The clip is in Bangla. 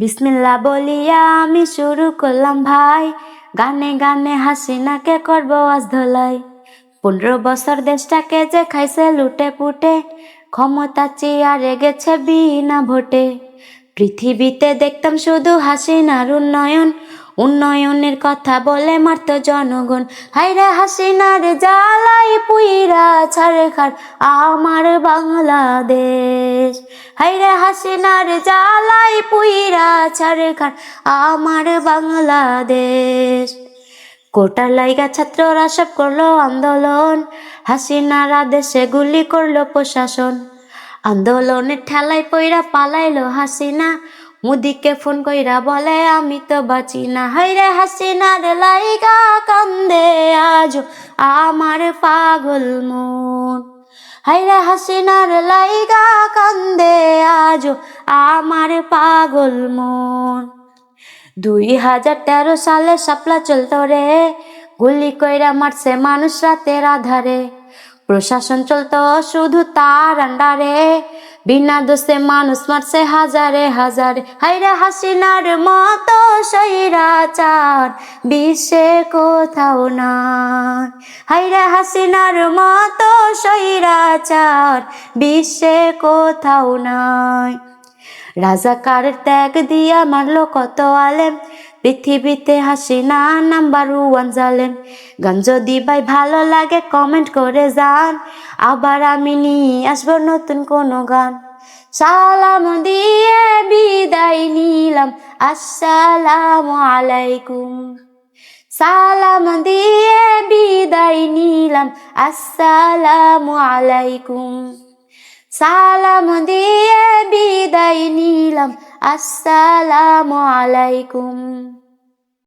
বিসমিল্লা বলিয়া আমি শুরু করলাম ভাই। গানে গানে হাসিনাকে করব আজ ধলাই। পনেরো বছর দেশটাকে যে খাইছে লুটে পুটে, ক্ষমতা চেয়ারে গেছে বিনা ভোটে। পৃথিবীতে দেখতাম শুধু হাসিনার উন্নয়ন, উন্নয়নের কথা বলে মারত জনগণ। হাইরে হাসিনার জ্বালাই পুইরা ছাড়ে খার আমার বাংলাদেশ। হাইরে হাসিনার জালাই পুইরা ছাড়ে খার আমার বাংলাদেশ। কোটার লাইগা ছাত্ররা সব করল আন্দোলন। হাসিনার আদেশে গুলি করল প্রশাসন। আন্দোলনের ঠেলায় পইরা পালাইলো হাসিনা। মুদিকে ফোন কইরা বলে, আমি তো বাঁচি না। হাইরে হাসিনার লাইগা কান্দে আজ আমার পাগল মন। হাইরে হাসিনার লাইগা কান্দে আজ আমার পাগল মন। দুই হাজার তেরো সালে সাপলা চলত রে, গুলি কইরা মারছে মানুষ রাতের আধারে। প্রশাসন চলতো শুধু তার আন্ডারে, বিনা দোষে মানুষ মারছে হাজারে হাজারে। হাইরা হাসিনার মতো বিশ্বে কোথাও নাই। হাইরা হাসিনার মতো সৈরাচার বিশ্বে কোথাও নাই। রাজাকার ত্যাগ দিয়া মারলো কত আলেম, পৃথিবীতে হাসিনা নাম্বার ওয়ান জালেম। গান যদি ভাই ভালো লাগে, কমেন্ট করে যান আবার আমি নিয়ে আসব নতুন কোনো গান। সালাম দিয়ে আসসালামু আলাইকুম। সালাম দিয়ে বিদায় নিলাম। আসসালামু আলাইকুম। সালাম দিয়ে বিদায় নিলাম। আসসালামু আলাইকুম।